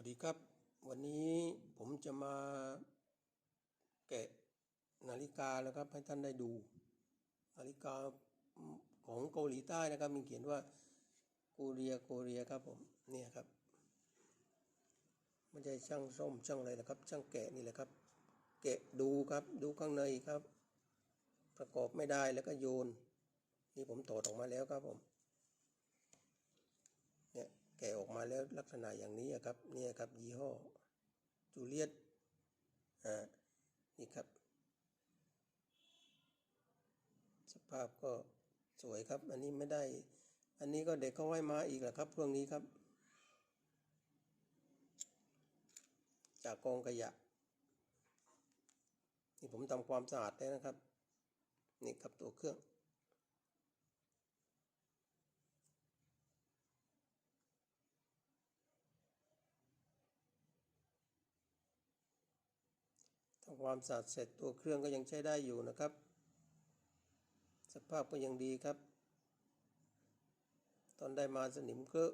วัสดีครับ วันนี้ผมจะมาแกะนาฬิกานะครับให้ท่านได้ดู นาฬิกาของเกาหลีใต้นะครับมีเขียนว่าโกเรียโกเรียครับผมเนี่ยครับไม่ใช่ช่างส้มช่างอะไรนะครับ ช่างแกะนี่แหละครับ แกะดูครับดูข้างในครับ ประกอบไม่ได้แล้วก็โยน นี่ผมถอดออกมาแล้วครับผม แกะออกมาแล้วลักษณะอย่างนี้ครับเนี่ยครับยี่ห้อจูเลียตอ่านี่ครับ สภาพก็สวยครับ อันนี้ไม่ได้ อันนี้ก็เด็กเขาให้มาอีกแหละครับพวกนี้ครับ จากกองขยะ นี่ผมทำความสะอาดแล้นะครับ นี่ครับตัวเครื่อง ทำความสะอาดเสร็จตัวเครื่องก็ยังใช้ได้อยู่นะครับ สภาพก็ยังดีครับ ตอนได้มาสนิมเคอะ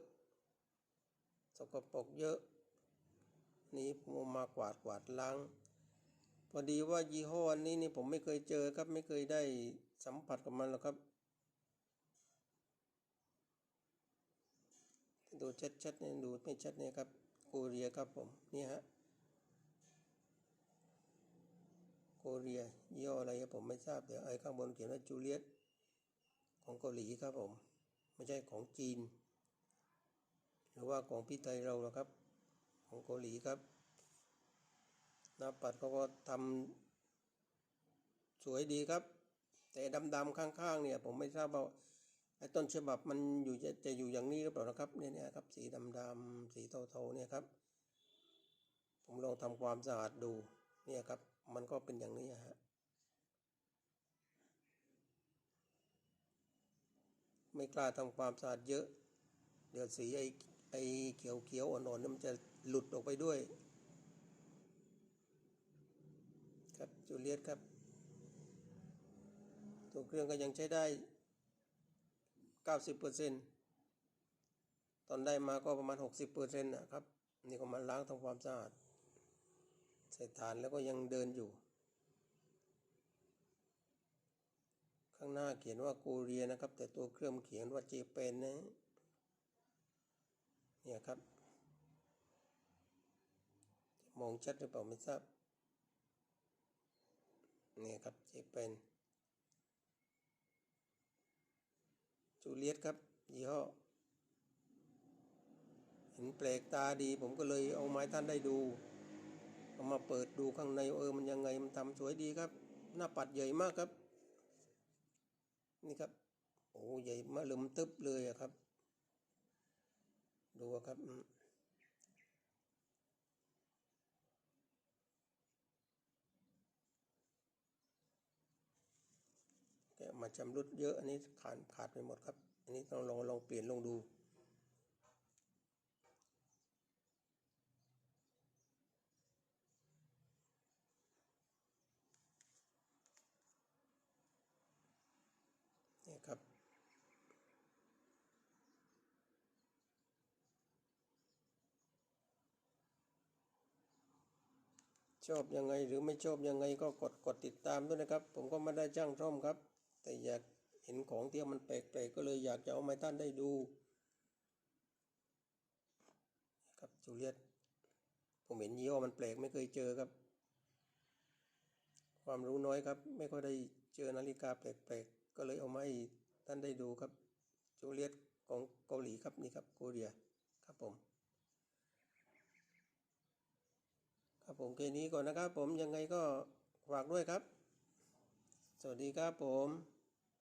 สกปรกเยอะ นี่ผมมากวาดกวาดล้าง พอดีว่ายี่ห้ออันนี้นี่ผมไม่เคยเจอครับ ไม่เคยได้สัมผัสกับมันหรอกครับดูชัดๆเนี่ยดูไม่ชัดเนี่ยครับโกเรียครับผมนี่ฮะ โก เรียยี่ห้ออะไรครับผมไม่ทราบเดี๋ยวไอ้ข้างบนเขียนว่าจูเลียตของเกาหลีครับผม ไม่ใช่ของจีน หรือว่าของพี่ไทยเราหรอกครับ ของเกาหลีครับหน้าปัดเขาก็ทำสวยดีครับ แต่ดำๆข้างๆเนี่ยผมไม่ทราบว่าไอ้ต้นฉบับมันอยู่จะจะอยู่อย่างนี้หรือเปล่านะครับเนี่ยเนี่ยครับสีดำๆสีเทาๆเนี่ยครับ ผมลองทำความสะอาดดู เนี่ยครับมันก็เป็นอย่างนี้ฮะไม่กล้าทำความสะอาดเยอะ เดี๋ยวสีไอ้ไอ้เขียวเขียวๆอ่อนๆนี่มันจะหลุดออกไปด้วย ครับจูเลียตครับ ตัวเครื่องก็ยังใช้ได้ 90%ตอนได้มาก็ประมาณ 60%นะครับ นี่ก็มาล้างทำความสะอาด ใส่ฐานแล้วก็ยังเดินอยู่ ข้างหน้าเขียนว่าโกเรียนะครับ แต่ตัวเครื่องเขียนว่าเจเปนนะเนี่ยครับ มองชัดหรือเปล่าไม่ทราบเนี่ยครับเจเป็นจูเลียตครับยี่ห้อเห็นแปลกตาดีผมก็เลยเอาไม้ท่านได้ดู เอามาเปิดดูข้างในเออมันยังไงมันทำสวยดีครับ หน้าปัดใหญ่มากครับ นี่ครับ โอ้ใหญ่มาลืมตึบเลยอะครับ ดูครับอืมแกมาชำรุดเยอะอันนี้ขาดขาดไปหมดครับ อันนี้ต้องลองลองเปลี่ยนลองดู ชอบยังไงหรือไม่ชอบยังไงก็กดกดติดตามด้วยนะครับ ผมก็ไม่ได้จ้างซ่อมครับ แต่อยากเห็นของที่มันแปลกๆก็เลยอยากจะเอามาให้ท่านได้ดูครับจูเลียตผมเห็นยี่ห้อมันแปลกไม่เคยเจอครับ ความรู้น้อยครับ ไม่ค่อยได้เจอนาฬิกาแปลกๆก็เลยเอามาให้ท่านได้ดูครับจูเลียตของเกาหลีครับนี่ครับโกเรียครับผม ครับผมแค่นี้ก่อนนะครับผมยังไงก็ฝากด้วยครับ สวัสดีครับผม